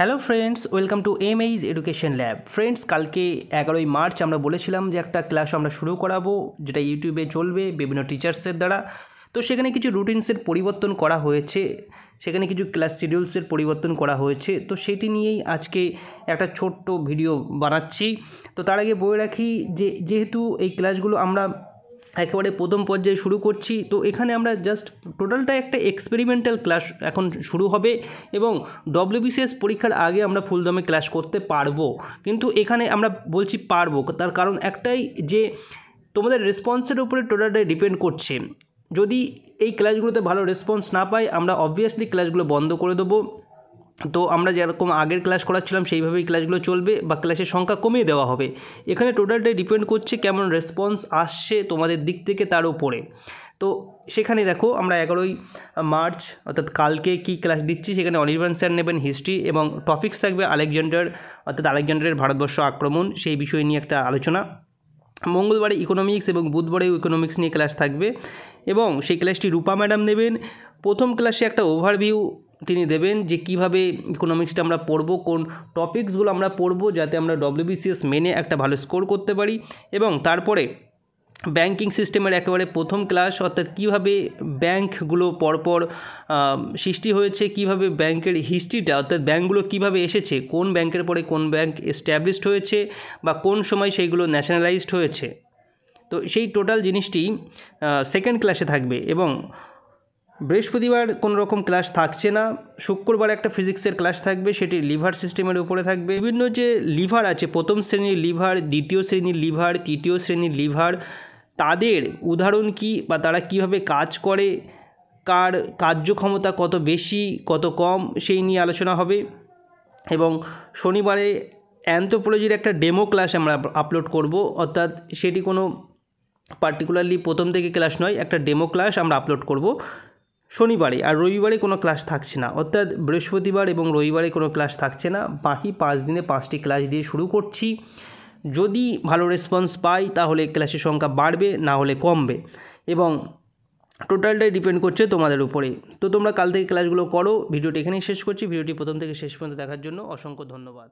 Hello friends welcome to M age education lab friends কালকে এগারোই March আমরা বলেছিলাম যে একটা ক্লাস আমরা শুরু করাবো, যেটা ইউটিউবে চলবে, বিভিন্ন টিচার্সের দ্বারা। তো সেখানে কিছু রুটিনসের পরিবর্তন করা হয়েছে, সেখানে কিছু ক্লাস শিডিউলসের পরিবর্তন করা হয়েছে। তো সেটি নিয়েই আজকে একটা ছোট্ট ভিডিও বানাচ্ছি। তো তার আগে বলে রাখি যে, যেহেতু এই ক্লাসগুলো আমরা একেবারে প্রথম পর্যায়ে শুরু করছি। তো এখানে আমরা জাস্ট টোটালটা একটা এক্সপেরিমেন্টাল ক্লাস এখন শুরু হবে এবং ডব্লিউবিসিএস পরীক্ষার আগে আমরা ফুলদমে ক্লাস করতে পারব। কিন্তু এখানে আমরা বলছি পারব, তার কারণ একটাই যে তোমাদের রেসপন্সের উপরে টোটালটাই ডিপেন্ড করছে। যদি এই ক্লাসগুলোতে ভালো রেসপন্স না পাই, আমরা অবভিয়াসলি ক্লাসগুলো বন্ধ করে দেবো। তো আমরা যেরকম আগের ক্লাস করাচ্ছিলাম, সেইভাবেই ক্লাসগুলো চলবে বা ক্লাসের সংখ্যা কমিয়ে দেওয়া হবে। এখানে টোটালটাই ডিপেন্ড করছে কেমন রেসপন্স আসছে তোমাদের দিক থেকে তার উপরে। তো সেখানে দেখো, আমরা এগারোই মার্চ, অর্থাৎ কালকে কি ক্লাস দিচ্ছি, সেখানে অনির্বাণ স্যার নেবেন হিস্ট্রি এবং টপিক্স থাকবে আলেকজান্ডার, অর্থাৎ আলেকজান্ডারের ভারতবর্ষ আক্রমণ, সেই বিষয় নিয়ে একটা আলোচনা। মঙ্গলবারে ইকোনমিক্স এবং বুধবারেও ইকোনমিক্স নিয়ে ক্লাস থাকবে এবং সেই ক্লাসটি রূপা ম্যাডাম নেবেন। প্রথম ক্লাসে একটা ওভারভিউ তিনি দেবেন যে কীভাবে ইকোনমিক্সটা আমরা পড়ব, কোন টপিকসগুলো আমরা পড়ব যাতে আমরা ডব্লিউবিসিএস মেনে একটা ভালো স্কোর করতে পারি এবং তারপরে ব্যাংকিং সিস্টেমের একেবারে প্রথম ক্লাস অর্থাৎ কীভাবে ব্যাংকগুলো পরপর সৃষ্টি হয়েছে, কীভাবে ব্যাংকের হিস্ট্রিটা অর্থাৎ ব্যাংকগুলো কীভাবে এসেছে, কোন ব্যাংকের পরে কোন ব্যাংক এস্টাবলিশড হয়েছে বা কোন সময় সেইগুলো ন্যাশনালাইজড হয়েছে। তো সেই টোটাল জিনিসটি সেকেন্ড ক্লাসে থাকবে এবং বৃহস্পতিবার কোনো রকম ক্লাস থাকছে না। শুক্রবার একটা ফিজিক্সের ক্লাস থাকবে, সেটি লিভার সিস্টেমের উপরে থাকবে। বিভিন্ন যে লিভার আছে, প্রথম শ্রেণির লিভার দ্বিতীয় শ্রেণির লিভার তৃতীয় শ্রেণির লিভার তাদের উদাহরণ কি বা তারা কীভাবে কাজ করে, কার কার্যক্ষমতা কত বেশি, কত কম, সেই নিয়ে আলোচনা হবে। এবং শনিবারে অ্যান্থোপোলজির একটা ডেমো ক্লাস আমরা আপলোড করব, অর্থাৎ সেটি কোনো পার্টিকুলারলি প্রথম থেকে ক্লাস নয়, একটা ডেমো ক্লাস আমরা আপলোড করব। শনিবারে, আর রবিবারে কোনো ক্লাস থাকছে না। অর্থাৎ বৃহস্পতিবার এবং রবিবারে কোনো ক্লাস থাকছে না। বাকি পাঁচ দিনে পাঁচটি ক্লাস দিয়ে শুরু করছি। যদি ভালো রেসপন্স পাই, তাহলে ক্লাসের সংখ্যা বাড়বে, না হলে কমবে। এবং টোটালটাই ডিপেন্ড করছে তোমাদের উপরে। তো তোমরা কাল থেকে ক্লাসগুলো করো। ভিডিওটি এখানেই শেষ করছি। ভিডিওটি প্রথম থেকে শেষ পর্যন্ত দেখার জন্য অসংখ্য ধন্যবাদ।